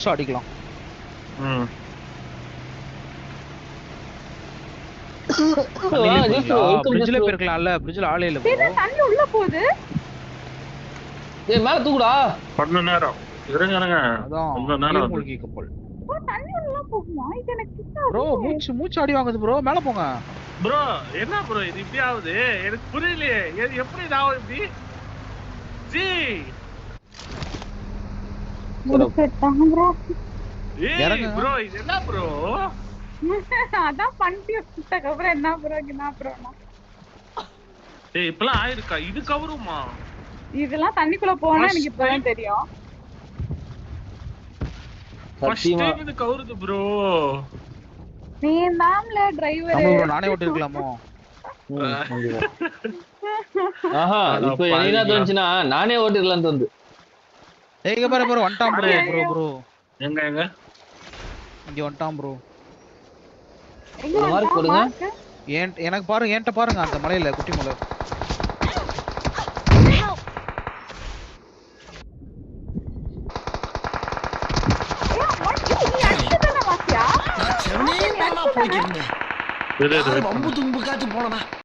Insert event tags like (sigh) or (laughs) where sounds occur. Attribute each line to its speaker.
Speaker 1: அடிக்கலாம். பிரிட்ஜ்ல போயிருக்கலாம்ல பிரிட்ஜ்ல ஆளே இல்ல.
Speaker 2: தண்ணி உள்ள போகுது?
Speaker 3: ஏய் மேல தூக்குடா.
Speaker 4: நேரம். இருங்க இருங்க
Speaker 1: அதான்
Speaker 4: கொஞ்ச நேரம்
Speaker 1: கப்பல்
Speaker 2: தண்ணி உள்ள போகுமா? இது எனக்கு கிட்ட
Speaker 1: ப்ரோ மூச்சு மூச்சு அடி வாங்குது ப்ரோ மேல போங்க.
Speaker 4: ப்ரோ என்ன ப்ரோ இது இப்படி ஆகுது எனக்கு புரியலையே. எப்படி இது ஆகும் இப்படி? ஜி! ஏய். ப்ரோ இது என்ன ப்ரோ
Speaker 2: அதான் பண்ணிட்டு விட்டதுக்கு அப்புறம் என்ன ப்ரோ என்ன ப்ரோனா
Speaker 4: ஏய் இப்பலாம் ஆயிருக்கா? இது கவருமா
Speaker 2: இதெல்லாம் தண்ணிக்குள்ள போனா எனக்கு இப்பதான் தெரியும்.
Speaker 4: ஃபர்ஸ்ட் டைம் இது கவருது ப்ரோ
Speaker 2: நீ தான்ல டிரைவர்
Speaker 1: நானே ஓட்டி இருக்கலாமோ. (laughs)
Speaker 3: ஆஹா இப்போ என்ன. தோணுச்சுன்னா நானே ஓட்டிடலாம்னு தோணுது.
Speaker 1: ஏய் பாரு ப்ரோ வந்துட்டான் ப்ரோ ப்ரோ ப்ரோ
Speaker 4: எங்க எங்க?
Speaker 1: இங்க வந்துட்டான் ப்ரோ
Speaker 2: வந்தா
Speaker 3: போடுங்க.
Speaker 1: ஏன் எனக்கு பாருங்க என்கிட்ட பாருங்க அந்த மலையில குட்டி மலை.
Speaker 2: ஏய், அம்மா, நீ அடிச்சதானே வாசியா?